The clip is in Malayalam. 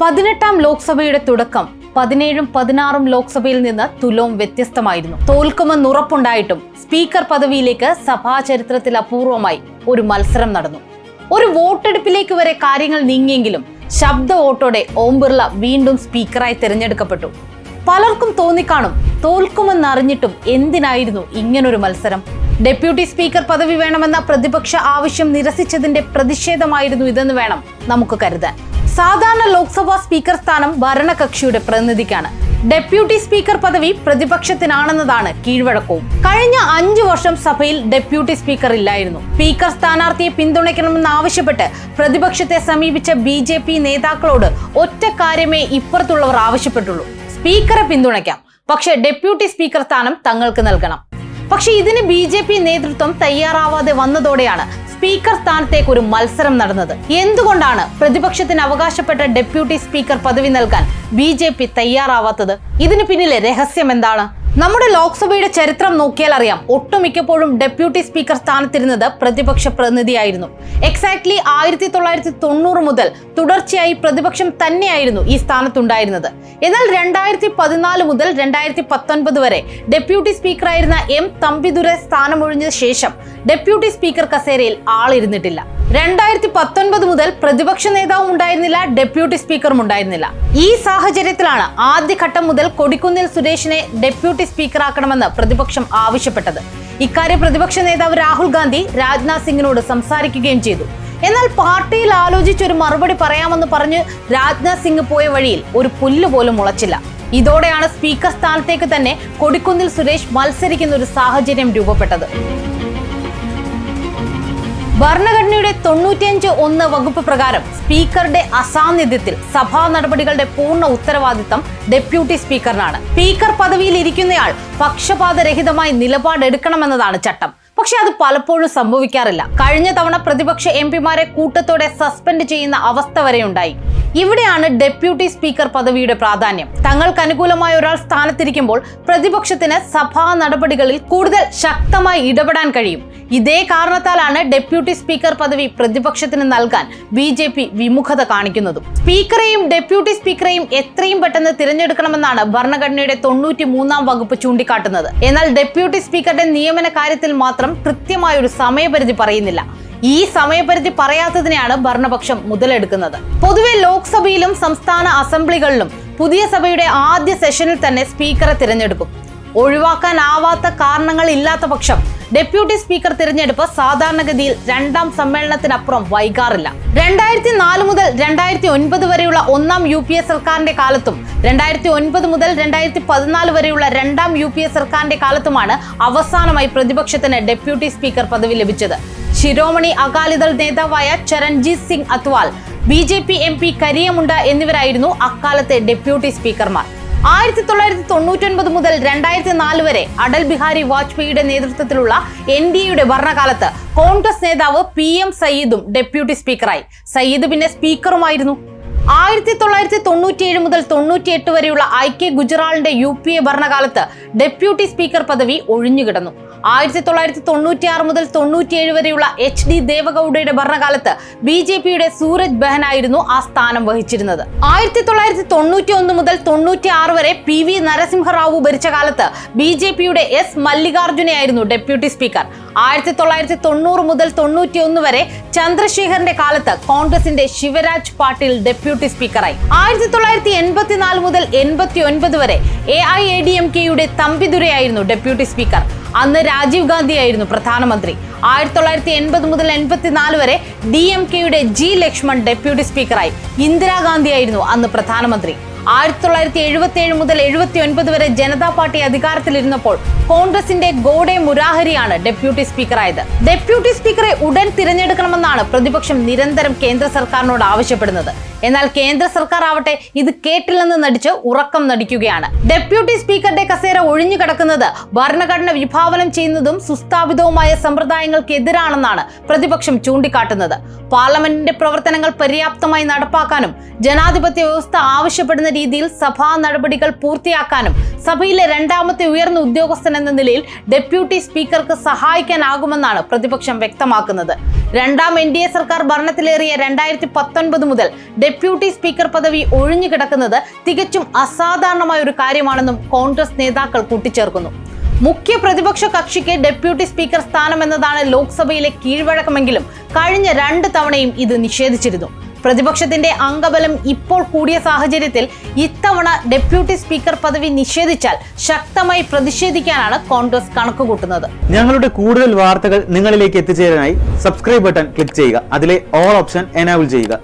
പതിനെട്ടാം ലോക്സഭയുടെ തുടക്കം പതിനേഴും പതിനാറും ലോക്സഭയിൽ നിന്ന് തുലോം വ്യത്യസ്തമായിരുന്നു. തോൽക്കുമെന്ന് ഉറപ്പുണ്ടായിട്ടും സ്പീക്കർ പദവിയിലേക്ക് സഭാ ചരിത്രത്തിൽ അപൂർവമായി ഒരു മത്സരം നടന്നു. ഒരു വോട്ടെടുപ്പിലേക്ക് വരെ കാര്യങ്ങൾ നീങ്ങിയെങ്കിലും ശബ്ദ വോട്ടോടെ ഓം ബിർള വീണ്ടും സ്പീക്കറായി തിരഞ്ഞെടുക്കപ്പെട്ടു. പലർക്കും തോന്നിക്കാണും തോൽക്കുമെന്നറിഞ്ഞിട്ടും എന്തിനായിരുന്നു ഇങ്ങനൊരു മത്സരം? ഡെപ്യൂട്ടി സ്പീക്കർ പദവി വേണമെന്ന പ്രതിപക്ഷ ആവശ്യം നിരസിച്ചതിന്റെ പ്രതിഷേധമായിരുന്നു ഇതെന്ന് വേണം നമുക്ക് കരുതാൻ. സാധാരണ ലോക്സഭാ സ്പീക്കർ സ്ഥാനം ഭരണകക്ഷിയുടെ പ്രതിനിധിക്കാണ്. ഡെപ്യൂട്ടി സ്പീക്കർ പദവി പ്രതിപക്ഷത്തിനാണെന്നതാണ് കീഴ്വഴക്കവും. കഴിഞ്ഞ അഞ്ചു വർഷം സഭയിൽ ഡെപ്യൂട്ടി സ്പീക്കർ ഇല്ലായിരുന്നു. സ്പീക്കർ സ്ഥാനാർത്ഥിയെ പിന്തുണയ്ക്കണമെന്നാവശ്യപ്പെട്ട് പ്രതിപക്ഷത്തെ സമീപിച്ച ബി ജെ പി നേതാക്കളോട് ഒറ്റ കാര്യമേ ഇപ്പുറത്തുള്ളവർ ആവശ്യപ്പെട്ടുള്ളൂ. സ്പീക്കറെ പിന്തുണയ്ക്കാം. പക്ഷേ ഡെപ്യൂട്ടി സ്പീക്കർ സ്ഥാനം തങ്ങൾക്ക് നൽകണം. പക്ഷേ ഇതിന് ബി നേതൃത്വം തയ്യാറാവാതെ വന്നതോടെയാണ് സ്പീക്കർ സ്ഥാനത്തേക്ക് ഒരു മത്സരം നടന്നത്. എന്തുകൊണ്ടാണ് പ്രതിപക്ഷത്തിന് അവകാശപ്പെട്ട ഡെപ്യൂട്ടി സ്പീക്കർ പദവി നൽകാൻ ബി തയ്യാറാവാത്തത്? ഇതിന് പിന്നിലെ രഹസ്യം എന്താണ്? നമ്മുടെ ലോക്സഭയുടെ ചരിത്രം നോക്കിയാൽ അറിയാം. ഒട്ടുമിക്കപ്പോഴും ഡെപ്യൂട്ടി സ്പീക്കർ സ്ഥാനത്തിരുന്നത് പ്രതിപക്ഷ പ്രതിനിധിയായിരുന്നു. എക്സാക്ട്ലി ആയിരത്തി തൊള്ളായിരത്തി തൊണ്ണൂറ് മുതൽ തുടർച്ചയായി പ്രതിപക്ഷം തന്നെയായിരുന്നു ഈ സ്ഥാനത്തുണ്ടായിരുന്നത്. എന്നാൽ രണ്ടായിരത്തി പതിനാല് മുതൽ രണ്ടായിരത്തി പത്തൊൻപത് വരെ ഡെപ്യൂട്ടി സ്പീക്കറായിരുന്ന എം തമ്പിദുരെ സ്ഥാനമൊഴിഞ്ഞ ശേഷം ഡെപ്യൂട്ടി സ്പീക്കർ കസേരയിൽ ആളിരുന്നിട്ടില്ല. രണ്ടായിരത്തി പത്തൊൻപത് മുതൽ പ്രതിപക്ഷ നേതാവും ഉണ്ടായിരുന്നില്ല ഡെപ്യൂട്ടി സ്പീക്കറും ഉണ്ടായിരുന്നില്ല. ഈ സാഹചര്യത്തിലാണ് ആദ്യഘട്ടം മുതൽ കൊടിക്കുന്നിൽ സുരേഷിനെ ഡെപ്യൂട്ടി സ്പീക്കറാക്കണമെന്ന് പ്രതിപക്ഷം ആവശ്യപ്പെട്ടത്. ഇക്കാര്യം പ്രതിപക്ഷ നേതാവ് രാഹുൽ ഗാന്ധി രാജ്നാഥ് സിംഗിനോട് സംസാരിക്കുകയും ചെയ്തു. എന്നാൽ പാർട്ടിയിൽ ആലോചിച്ച് ഒരു മറുപടി പറയാമെന്ന് പറഞ്ഞ് രാജ്നാഥ് സിംഗ് പോയ വഴിയിൽ ഒരു പുല്ല് പോലും മുളച്ചില്ല. ഇതോടെയാണ് സ്പീക്കർ സ്ഥാനത്തേക്ക് തന്നെ കൊടിക്കുന്നിൽ സുരേഷ് മത്സരിക്കുന്ന ഒരു സാഹചര്യം രൂപപ്പെട്ടത്. ഭരണഘടനയുടെ തൊണ്ണൂറ്റിയഞ്ച് ഒന്ന് വകുപ്പ് പ്രകാരം സ്പീക്കറുടെ അസാന്നിധ്യത്തിൽ സഭാ നടപടികളുടെ പൂർണ ഉത്തരവാദിത്തം ഡെപ്യൂട്ടി സ്പീക്കറിനാണ്. സ്പീക്കർ പദവിയിൽ ഇരിക്കുന്നയാൾ പക്ഷപാതരഹിതമായി നിലപാടെടുക്കണമെന്നതാണ് ചട്ടം. പക്ഷെ അത് പലപ്പോഴും സംഭവിക്കാറില്ല. കഴിഞ്ഞ തവണ പ്രതിപക്ഷ എം പിമാരെ കൂട്ടത്തോടെ സസ്പെൻഡ് ചെയ്യുന്ന അവസ്ഥ വരെയുണ്ടായി. ഇവിടെയാണ് ഡെപ്യൂട്ടി സ്പീക്കർ പദവിയുടെ പ്രാധാന്യം. തങ്ങൾക്ക് അനുകൂലമായ ഒരാൾ സ്ഥാനത്തിരിക്കുമ്പോൾ പ്രതിപക്ഷത്തിന് സഭാ നടപടികളിൽ കൂടുതൽ ശക്തമായി ഇടപെടാൻ കഴിയും. ഇതേ കാരണത്താലാണ് ഡെപ്യൂട്ടി സ്പീക്കർ പദവി പ്രതിപക്ഷത്തിന് നൽകാൻ ബി ജെ പി വിമുഖത കാണിക്കുന്നതും. സ്പീക്കറെയും ഡെപ്യൂട്ടി സ്പീക്കറെയും എത്രയും പെട്ടെന്ന് തിരഞ്ഞെടുക്കണമെന്നാണ് ഭരണഘടനയുടെ തൊണ്ണൂറ്റി മൂന്നാം വകുപ്പ് ചൂണ്ടിക്കാട്ടുന്നത്. എന്നാൽ ഡെപ്യൂട്ടി സ്പീക്കറുടെ നിയമന കാര്യത്തിൽ മാത്രം കൃത്യമായൊരു സമയപരിധി പറയുന്നില്ല. ഈ സമയപരിധി പറയാത്തതിനെയാണ് ഭരണപക്ഷം മുതലെടുക്കുന്നത്. പൊതുവെ ലോക്സഭയിലും സംസ്ഥാന അസംബ്ലികളിലും പുതിയ സഭയുടെ ആദ്യ സെഷനിൽ തന്നെ സ്പീക്കറെ തിരഞ്ഞെടുക്കും. ഒഴിവാക്കാനാവാത്ത കാരണങ്ങൾ ഇല്ലാത്ത പക്ഷം ഡെപ്യൂട്ടി സ്പീക്കർ തിരഞ്ഞെടുപ്പ് സാധാരണഗതിയിൽ രണ്ടാം സമ്മേളനത്തിനപ്പുറം വൈകാറില്ല. രണ്ടായിരത്തി നാല് മുതൽ രണ്ടായിരത്തി ഒൻപത് വരെയുള്ള ഒന്നാം യു പി എ സർക്കാരിന്റെ കാലത്തും രണ്ടായിരത്തി ഒൻപത് മുതൽ രണ്ടായിരത്തി പതിനാല് വരെയുള്ള രണ്ടാം യു പി എ സർക്കാരിന്റെ കാലത്തുമാണ് അവസാനമായി പ്രതിപക്ഷത്തിന് ഡെപ്യൂട്ടി സ്പീക്കർ പദവി ലഭിച്ചത്. ശിരോമണി അകാലിദൾ നേതാവായ Charanjit Singh Atwal B J P M P Kariya Munda എന്നിവരായിരുന്നു അക്കാലത്തെ ഡെപ്യൂട്ടി സ്പീക്കർമാർ. ആയിരത്തി തൊള്ളായിരത്തി തൊണ്ണൂറ്റൊൻപത് മുതൽ രണ്ടായിരത്തി നാല് വരെ അടൽ ബിഹാരി വാജ്പേയിയുടെ നേതൃത്വത്തിലുള്ള എൻ ഡി എയുടെ ഭരണകാലത്ത് കോൺഗ്രസ് നേതാവ് പി എം സയ്യിദും ഡെപ്യൂട്ടി സ്പീക്കറായി. സയ്യിദ് പിന്നെ സ്പീക്കറുമായിരുന്നു. ആയിരത്തി തൊള്ളായിരത്തി തൊണ്ണൂറ്റിയേഴ് മുതൽ തൊണ്ണൂറ്റിയെട്ട് വരെയുള്ള ഐ കെ ഗുജറാളിന്റെ യു പി എ ഭരണകാലത്ത് ഡെപ്യൂട്ടി സ്പീക്കർ പദവി ഒഴിഞ്ഞുകിടന്നു. ആയിരത്തി തൊള്ളായിരത്തി തൊണ്ണൂറ്റിയാറ് മുതൽ തൊണ്ണൂറ്റിയേഴ് വരെയുള്ള എച്ച് ഡി ദേവഗൌഡയുടെ ഭരണകാലത്ത് ബി ജെ പിയുടെ സൂരജ് ബെഹനായിരുന്നു ആ സ്ഥാനം വഹിച്ചിരുന്നത്. ആയിരത്തി തൊള്ളായിരത്തി തൊണ്ണൂറ്റി ഒന്ന് മുതൽ തൊണ്ണൂറ്റി ആറ് വരെ പി വി നരസിംഹറാവു ഭരിച്ച കാലത്ത് ബി ജെ പിയുടെ എസ് മല്ലികാർജുനെയായിരുന്നു ഡെപ്യൂട്ടി സ്പീക്കർ. ആയിരത്തി തൊള്ളായിരത്തി തൊണ്ണൂറ് മുതൽ തൊണ്ണൂറ്റി ഒന്ന് വരെ ചന്ദ്രശേഖറിന്റെ കാലത്ത് കോൺഗ്രസിന്റെ ശിവരാജ് പാട്ടീൽ ഡെപ്യൂട്ടി സ്പീക്കറായി. ആയിരത്തി തൊള്ളായിരത്തി എൺപത്തിനാല് മുതൽ എൺപത്തി ഒൻപത് വരെ A I A D M കെയുടെ തമ്പിദുരയായിരുന്നു ഡെപ്യൂട്ടി സ്പീക്കർ. അന്ന് രാജീവ് ഗാന്ധി ആയിരുന്നു പ്രധാനമന്ത്രി. ആയിരത്തി തൊള്ളായിരത്തി എൺപത് മുതൽ എൺപത്തിനാല് വരെ ഡി എം കെയുടെ ജി ലക്ഷ്മൺ ഡെപ്യൂട്ടി സ്പീക്കറായി ഇന്ദിരാഗാന്ധി ആയിരുന്നു അന്ന് പ്രധാനമന്ത്രി. ആയിരത്തി തൊള്ളായിരത്തി എഴുപത്തി ഏഴ് മുതൽ എഴുപത്തി ഒൻപത് വരെ ജനതാ പാർട്ടി അധികാരത്തിലിരുന്നപ്പോൾ കോൺഗ്രസിന്റെ ഗോഡെ മുരാഹരിയാണ് ഡെപ്യൂട്ടി സ്പീക്കറായത്. ഡെപ്യൂട്ടി സ്പീക്കറെ ഉടൻ തിരഞ്ഞെടുക്കണമെന്നാണ് പ്രതിപക്ഷം നിരന്തരം കേന്ദ്ര സർക്കാരിനോട് ആവശ്യപ്പെടുന്നത്. എന്നാൽ കേന്ദ്ര സർക്കാർ ആവട്ടെ ഇത് കേട്ടില്ലെന്ന് നടിച്ച് ഉറക്കം നടിക്കുകയാണ്. ഡെപ്യൂട്ടി സ്പീക്കറുടെ കസേര ഒഴിഞ്ഞു കിടക്കുന്നത് ഭരണഘടന വിഭാവനം ചെയ്യുന്നതും സുസ്ഥാപിതവുമായ സമ്പ്രദായങ്ങൾക്കെതിരാണെന്നാണ് പ്രതിപക്ഷം ചൂണ്ടിക്കാട്ടുന്നത്. പാർലമെന്റിന്റെ പ്രവർത്തനങ്ങൾ പര്യാപ്തമായി നടപ്പാക്കാനും ജനാധിപത്യ വ്യവസ്ഥ ആവശ്യപ്പെടുന്ന രീതിയിൽ സഭാ നടപടികൾ പൂർത്തിയാക്കാനും സഭയിലെ രണ്ടാമത്തെ ഉയർന്ന ഉദ്യോഗസ്ഥൻ എന്ന നിലയിൽ ഡെപ്യൂട്ടി സ്പീക്കർക്ക് സഹായിക്കാനാകുമെന്നാണ് പ്രതിപക്ഷം വ്യക്തമാക്കുന്നത്. രണ്ടാം എൻ ഡി എ സർക്കാർ ഭരണത്തിലേറിയ രണ്ടായിരത്തി പത്തൊൻപത് മുതൽ ഡെപ്യൂട്ടി സ്പീക്കർ പദവി ഒഴിഞ്ഞു കിടക്കുന്നത് തികച്ചും അസാധാരണമായ ഒരു കാര്യമാണെന്നും കോൺഗ്രസ് നേതാക്കൾ കൂട്ടിച്ചേർക്കുന്നു. മുഖ്യ പ്രതിപക്ഷ കക്ഷിക്ക് ഡെപ്യൂട്ടി സ്പീക്കർ സ്ഥാനം എന്നതാണ് ലോക്സഭയിലെ കീഴ്വഴക്കമെങ്കിലും കഴിഞ്ഞ രണ്ട് തവണയും ഇത് നിഷേധിച്ചിരുന്നു. പ്രതിപക്ഷത്തിന്റെ അംഗബലം ഇപ്പോൾ കൂടിയ സാഹചര്യത്തിൽ ഇത്തവണ ഡെപ്യൂട്ടി സ്പീക്കർ പദവി നിഷേധിച്ചാൽ ശക്തമായി പ്രതിഷേധിക്കാനാണ് കോൺഗ്രസ് കണക്കുകൂട്ടുന്നത്. ഞങ്ങളുടെ കൂടുതൽ വാർത്തകൾ നിങ്ങളിലേക്ക് എത്തിച്ചേരാനായി സബ്സ്ക്രൈബ് ബട്ടൺ ക്ലിക്ക് ചെയ്യുക. അതിലെ ഓൾ ഓപ്ഷൻ എനാബിൾ ചെയ്യുക.